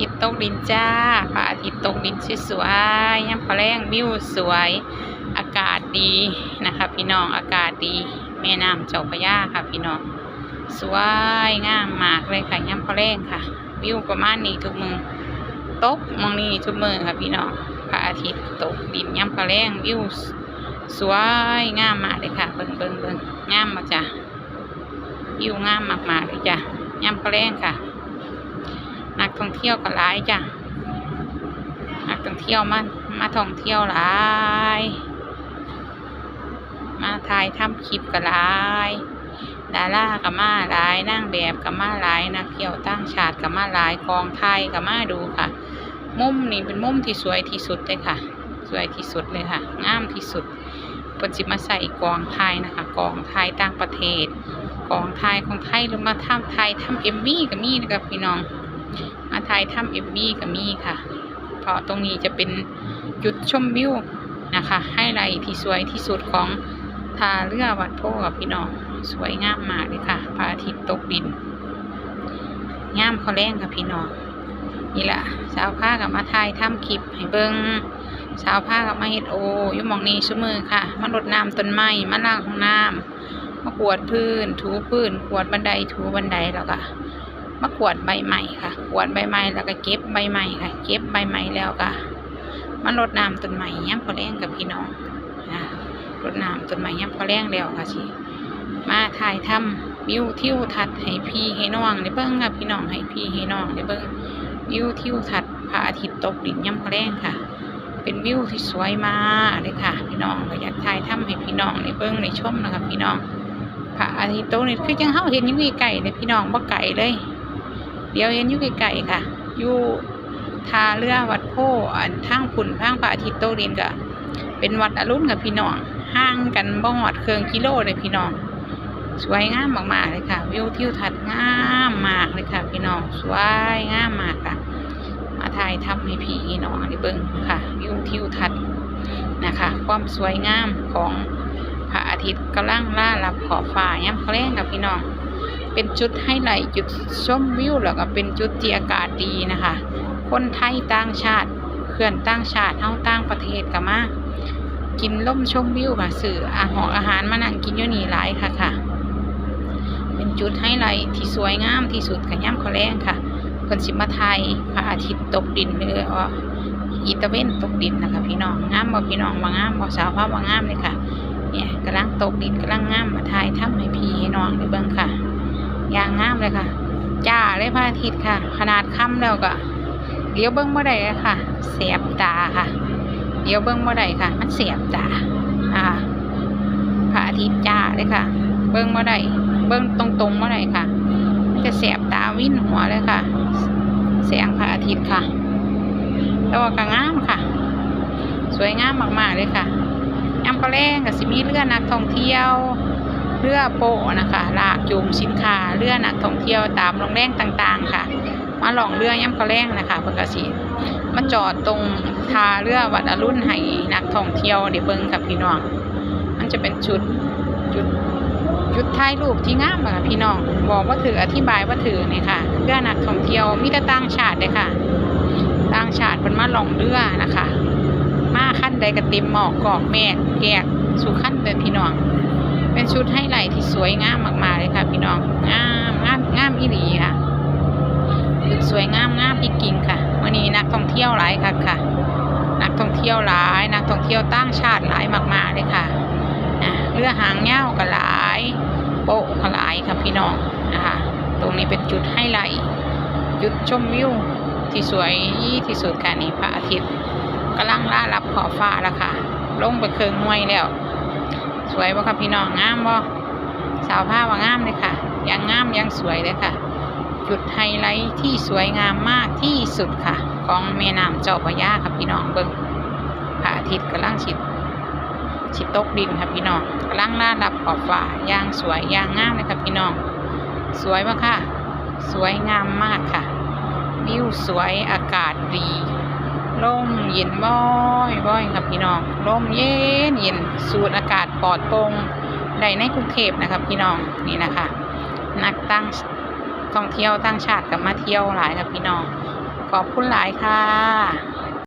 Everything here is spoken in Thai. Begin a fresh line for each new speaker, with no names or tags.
ทิตย์ตกดินจ้าพระอาทิตย์ตกดินสวยๆยามพอแรงวิวสวย อากาศดีนะคะพี่น้องอากาศดีแม่น้ำเจ้าพระยาค่ะพี่น้องสวยงามมากเลยค่ะยามพอแรงค่ะ วิวประมาณนี้ทุกมือตกมองนี้ทุกมือค่ะพี่น้องพระอาทิตย์ตกดินยามพอแรงวิวสวยงามมากเลยค่ะเบิ่งเบิ่งเบิ่งงามมาจ้ะวิวงามมากๆเลยจ้ะยามพอแรงค่ะ ท่องเที่ยวก็หลายจ้ะนักท่องเที่ยวมา มาท่องเที่ยวหลาย มาถ่ายทำคลิปก็หลายดาราก็มาหลายนางแบบก็มาหลายนักเที่ยวต่างชาติก็มาหลายกองไทยก็มาดูค่ะ มุมนี้เป็นมุมที่สวยที่สุดเลยค่ะ สวยที่สุดเลยค่ะงามที่สุดปิดจิมาใส่กองไทยนะคะ กองไทยต่างประเทศ กองไทยของไทยหรือมาทำไทยทำเอ็มวีก็มีนะครับพี่น้อง มาถ่ายทำเอ็มบีก็มีค่ะ เพราะตรงนี้จะเป็นจุดชมวิวนะคะ ให้ไลท์ที่สวยที่สุดของทาเรือวัดโพกับพี่น้องสวยงามมากเลยค่ะพระอาทิตย์ตกดิน งามเขาแรงค่ะพี่น้องนี่แหละสาวผ้ากับมาถ่ายทำคลิปให้เบิงสาวผ้ากับมาเฮ็ดโออยุ่มองนี้ชั่วมือค่ะมารดน้ำต้นไม้มาล้างห้องน้ำมากวดพื้น ถูพื้นกวดบันไดถูบันไดแล้วก็ มากวดใบใหม่ค่ะกวดใบใหม่แล้วก็เก็บใบใหม่ค่ะ เก็บใบใหม่แล้วก็มารดน้ำต้นใหม่ย่ำพอแรงกับพี่น้องนะรดน้ำต้นใหม่ย่ำพอแรงแล้วค่ะสิมาถ่ายทำวิวทิวทัศน์ให้พี่ให้น้องได้เบิ้งค่ะพี่น้องให้พี่ให้น้องได้เบิ้งวิวทิวทัศน์พระอาทิตย์ตกดินย่ำพอแรงค่ะ เป็นวิวที่สวยมากเลยค่ะ พี่น้องก็อยากถ่ายทำให้พี่น้องได้เบิ้งได้ชมนะคะพี่น้องพระอาทิตย์ตกนี่คือจังเฮาเห็นอยู่ไกลเลยพี่น้องบ่ไกลเลย เดี๋ยวเห็นอยู่ไกลๆค่ะอยู่ทาเรือวัดโพอันทางพุ่นทางพระอาทิตย์โตกดินก็เป็นวัดอรุณกับพี่น้องห่างกันบ่ฮอดเครื่องกิโลเลยพี่น้องสวยงามมากๆเลยค่ะ วิวทิวทัศน์งามมากเลยค่ะ พี่น้องสวยงามมากค่ะ มาถ่ายทำให้พี่น้องได้เบิ่งค่ะ วิวทิวทัศน์นะคะ ความสวยงามของพระอาทิตย์กำลังล่ารับขอบฟ้ายามแลงกับพี่น้อง เป็นจุดไฮไหลจุดชมวิวแล้วก็เป็นจุดที่อากาศดีนะคะ คนไทยต่างชาติเพื่อนต่างชาติเฮาต่างประเทศก็มากินล่มชมวิวค่ะสื่ออาหารอาหารมานั่งกินอยู่นี่หลายค่ะค่ะ เป็นจุดไฮไลท์ที่สวยงามที่สุดค่ะย่ำขาแรงค่ะเพิ่นสิมาไทยพระอาทิตย์ตกดินหรืออีตะเวนตกดินนะคะพี่น้องงามบ่พี่น้องว่างามบ่สาวภาพว่างามเลยค่ะ เนี่ยกำลังตกดินกำลังงามมาถ่ายทำให้พี่ให้น้องได้เบิ่งค่ะ อย่างงามเลยค่ะ จ้าเลยพระอาทิตย์ค่ะ ขนาดค่ำแล้วก็เดี๋ยวเบิ้งบ่ได้เลยค่ะ เสียบตาค่ะ เดี๋ยวเบิ้งบ่ได้ค่ะ มันเสียบตาอ่าพระอาทิตย์จ้าเลยค่ะ เบิ้งบ่ได้เบิ้งตรงๆบ่ได้ค่ะมันจะเสียบตาวิ่นหัวเลยค่ะ แสงพระอาทิตย์ค่ะแล้วก็งามค่ะ สวยงามมากๆเลยค่ะยามพอแรงก็สิมีเรือนักท่องเที่ยว เรือโปะนะคะลากจูงสินค้าเรือนักท่องเที่ยวตามโรงแรมต่างๆ ค่ะ มาหลองเรือย่ำกระแรงนะคะเพิ่นก็สิมาจอดตรงท่าเรือวัดอรุณให้นักท่องเที่ยวได้เบิ่งกับพี่น้อง มันจะเป็นจุดจุดจุดถ่ายรูปที่งามอะค่ะพี่น้องบอกว่าถืออธิบายว่าถือเนี่ยค่ะเรือนักท่องเที่ยวมีแต่ต่างชาติเลยค่ะต่างชาติเพิ่นมาหลองเรือนะคะ มาขั้นใดก็เต็มหมอกกอกแม่แกกสู่ขั้นเดินพี่น้อง เป็นชุดไฮไหลท์ที่สวยงามมากๆเลยค่ะ พี่น้องงามงามงามอีหลีค่ะ สวยงามงามอีกิ่งค่ะวันนี้นักท่องเที่ยวหลายค่ะค่ะ นักท่องเที่ยวหลาย นักท่องเที่ยวต่างชาติหลายมากๆเลยค่ะนะเรือหางเงาก็หลาย โป๊ะก็หลายค่ะพี่น้องนะคะตรงนี้เป็นจุดไฮไหลจุดชมวิวที่สวยที่สุดค่ะนี่พระอาทิตย์กำลังล่ารับขอบฟ้าแล้วค่ะลงไปเคืองมวยแล้ว สวยบ่ครับพี่น้องงามบ่สาวผ้าว่างามเลยค่ะ ยังงามยังสวยเลยค่ะ จุดไฮไลท์ที่สวยงามมากที่สุดค่ะ ของแม่น้ำเจ้าพระยาครับพี่น้องเบิ่งพระอาทิตย์กำลังชิดชิดตกดินครับพี่น้องกำลังล่าดับขอบฟ้าย่างสวยย่างงามเลยครับพี่น้อง สวยมากค่ะ สวยงามมากค่ะ วิวสวยอากาศดีลมเย็นบ่อยบ่อยครับพี่น้องลมเย็นเย็น สูดอากาศปลอดโปร่งใดในกรุงเทพนะครับพี่น้องนี่นะคะ นักตั้งท่องเที่ยวตั้งชาติกับมาเที่ยวหลายครับพี่น้อง ขอบคุณหลายค่ะ